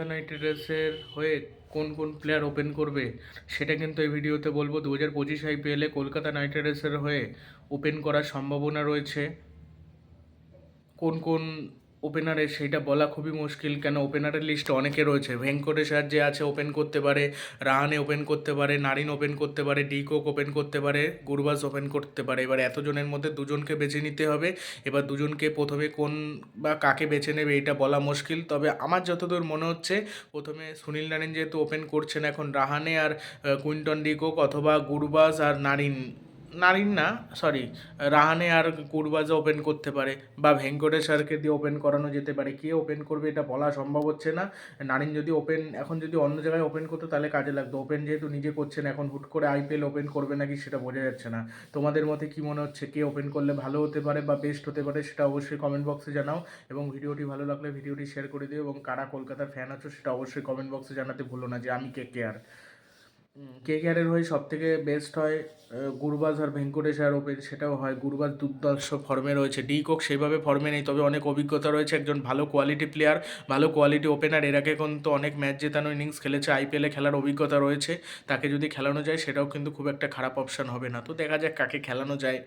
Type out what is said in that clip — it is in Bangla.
কলকাতা নাইট রাইডার্সের হয়ে কোন কোন প্লেয়ার ওপেন করবে, সেটা কিন্তু এই ভিডিওতে বলব। দু হাজার পঁচিশ আইপিএলে কলকাতা নাইট রাইডার্সের হয়ে ওপেন করার সম্ভাবনা রয়েছে। কোন কোন ওপেনারে সেইটা বলা খুবই মুশকিল। কেন ওপেনারের লিস্টে অনেকে রয়েছে। ভেঙ্কটেশ আর যে আছে ওপেন করতে পারে রাহানে ওপেন করতে পারে নারিন ওপেন করতে পারে ডিকোক ওপেন করতে পারে গুরবাজ ওপেন করতে পারে। এবার এতজনের মধ্যে দুজনকে বেছে নিতে হবে। এবার দুজনকে প্রথমে কোন বা কাকে বেছে নেবে এটা বলা মুশকিল। তবে আমার যতদূর মনে হচ্ছে, প্রথমে সুনীল নারিন যেহেতু ওপেন করছেন এখন রাহানে আর কুইন্টন ডিকোক অথবা গুরবাজ আর নারিন নারিন না সরি রাহানে আর কুরবাজা ওপেন করতে পারে বা ভেঙ্কটেশ্বরকে দিয়ে ওপেন করানো যেতে পারে। কে ওপেন করবে এটা বলা সম্ভব হচ্ছে না। নারিন যদি ওপেন এখন যদি অন্য জায়গায় ওপেন করতো তাহলে কাজে লাগতো। ওপেন যেহেতু নিজে করছেন, এখন হুট করে আইপিএল ওপেন করবে নাকি সেটা বোঝা যাচ্ছে না। তোমাদের মতে কি মনে হচ্ছে কে ওপেন করলে ভালো হতে পারে বা বেস্ট হতে পারে সেটা অবশ্যই কমেন্ট বক্সে জানাও এবং ভিডিওটি ভালো লাগলে ভিডিওটি শেয়ার করে দিও এবং কারা কলকাতার ফ্যান আছো সেটা অবশ্যই কমেন্ট বক্সে জানাতে ভুলো না যে আমি কে কে আর। কে কেয়ারের হয়ে সব থেকে বেস্ট হয় গুরবাজ আর ভেঙ্কটেশ আর ওপেন, সেটাও হয়। গুরবাজ দুর্দর্শ ফর্মে রয়েছে। ডি কোক সেইভাবে ফর্মে নেই, তবে অনেক অভিজ্ঞতা রয়েছে। একজন ভালো কোয়ালিটি প্লেয়ার ভালো কোয়ালিটি ওপেনার এর আগে কিন্তু অনেক ম্যাচ জেতানো ইনিংস খেলেছে আইপিএলে খেলার অভিজ্ঞতা রয়েছে। তাকে যদি খেলানো যায়, সেটাও কিন্তু খুব একটা খারাপ অপশান হবে না। তো দেখা যাক কাকে খেলানো যায়।